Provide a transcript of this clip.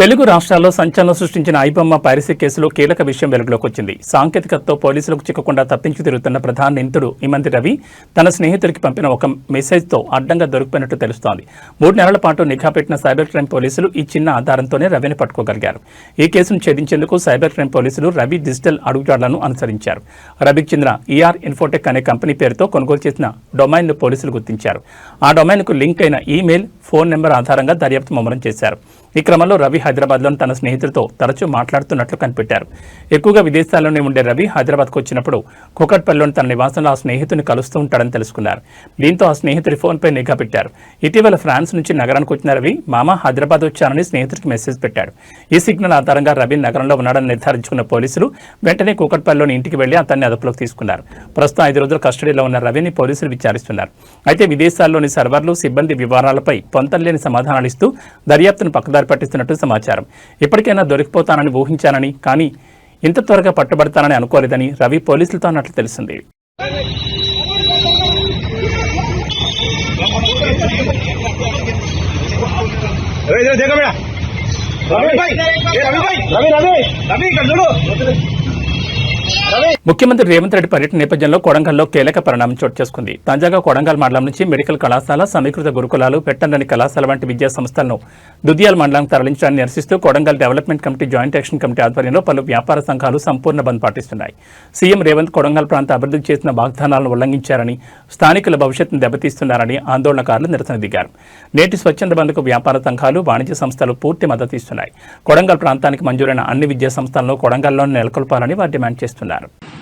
తెలుగు రాష్ట్రాల్లో సంచలనం సృష్టించిన ఐబొమ్మ పైరసీ కేసులో కీలక విషయం వెలుగులోకి వచ్చింది సాంకేతికతతో పోలీసులకు చిక్కకుండా తప్పించు తిరుగుతున్న ప్రధాన నిందితుడు ఇమంతి రవి తన స్నేహితుడికి పంపిన ఒక మెసేజ్తో అడ్డంగా దొరికిపోయినట్టు తెలుస్తోంది. మూడు నెలల పాటు నిఘా పెట్టిన సైబర్ క్రైమ్ పోలీసులు ఈ చిన్న ఆధారంతోనే రవిని పట్టుకోగలిగారు. ఈ కేసును ఛేదించేందుకు సైబర్ క్రైమ్ పోలీసులు రవి డిజిటల్ అడుగుజాడలను అనుసరించారు. రవికి చెందిన ఈఆర్ ఇన్ఫోటెక్ అనే కంపెనీ పేరుతో కొనుగోలు చేసిన డొమైన్ను పోలీసులు గుర్తించారు. ఆ డొమైన్కు లింక్ అయిన ఈమెయిల్ ఫోన్ నెంబర్ ఆధారంగా దర్యాప్తు ముమ్మరం చేశారు. ఈ క్రమంలో రవి హైదరాబాద్లోని తన స్నేహితులతో తరచూ మాట్లాడుతున్నట్లు కనిపెట్టారు. ఎక్కువగా విదేశాల్లోనే ఉండే రవి హైదరాబాద్కు వచ్చినప్పుడు కుకట్పల్లిలోని తన నివాసంలో ఆ స్నేహితుని కలుస్తూ ఉంటాడని తెలుసుకున్నారు. దీంతో ఆ స్నేహితుడి ఫోన్పై నిఘా పెట్టారు. ఇటీవల ఫ్రాన్స్ నుంచి నగరానికి వచ్చిన రవి మామ హైదరాబాద్ వచ్చానని స్నేహితుడికి మెసేజ్ పెట్టాడు. ఈ సిగ్నల్ ఆధారంగా రవి నగరంలో ఉన్నాడని నిర్ధారించుకున్న పోలీసులు వెంటనే కూకట్పల్లిలోని ఇంటికి వెళ్ళి అతన్ని అదుపులోకి తీసుకున్నారు. ప్రస్తుతం ఐదు రోజులు కస్టడీలో ఉన్న రవిని పోలీసులు విచారిస్తున్నారు. అయితే విదేశాల్లోని సర్వర్లు సిబ్బంది వివరాలపై పొంతలేని సమాధానాలు ఇస్తూ దర్యాప్తును పక్కదారి దారి పట్టిస్తున్నట్టు సమాచారం. ఇప్పటికైనా దొరికిపోతానని ఊహించానని కానీ ఇంత త్వరగా పట్టుబడతానని అనుకోలేదని రవి పోలీసులతో అన్నట్లు తెలిసింది. రవి రవి రవి రవి రవి ముఖ్యమంత్రి రేవంత్ రెడ్డి పర్యటన నేపథ్యంలో కొడంగల్లో కీలక పరిణామం చోటు చేసుకుంది. తాజాగా కొడంగల్ మండలం నుంచి మెడికల్ కళాశాల సమీకృత గురుకులాలు పెట్టండని కళాశాల వంటి విద్యా సంస్థలను దుద్యాల మండలం తరలించడాన్ని నిరసిస్తూ Kodangal development committee joint action committee ఆధ్వర్యంలో పలు వ్యాపార సంఘాలు సంపూర్ణ బంద్ పాటిస్తున్నాయి. సీఎం రేవంత్ కొడంగల్ ప్రాంత అభివృద్ధికి చేసిన వాగ్దానాలను ఉల్లంఘించారని స్థానికుల భవిష్యత్తును దెబ్బతీస్తున్నారని ఆందోళనకారులు నిరసన దిగారు. నేటి స్వచ్ఛంద బంద్కు వ్యాపార సంఘాలు వాణిజ్య సంస్థలు పూర్తి మద్దతు ఇస్తున్నాయి. కొడంగల్ ప్రాంతానికి మంజూరైన అన్ని విద్యా సంస్థలను కొడంగల్లోనే నెలకొల్పాలని వారు డిమాండ్ చేస్తున్నారు. നമസ്കാരം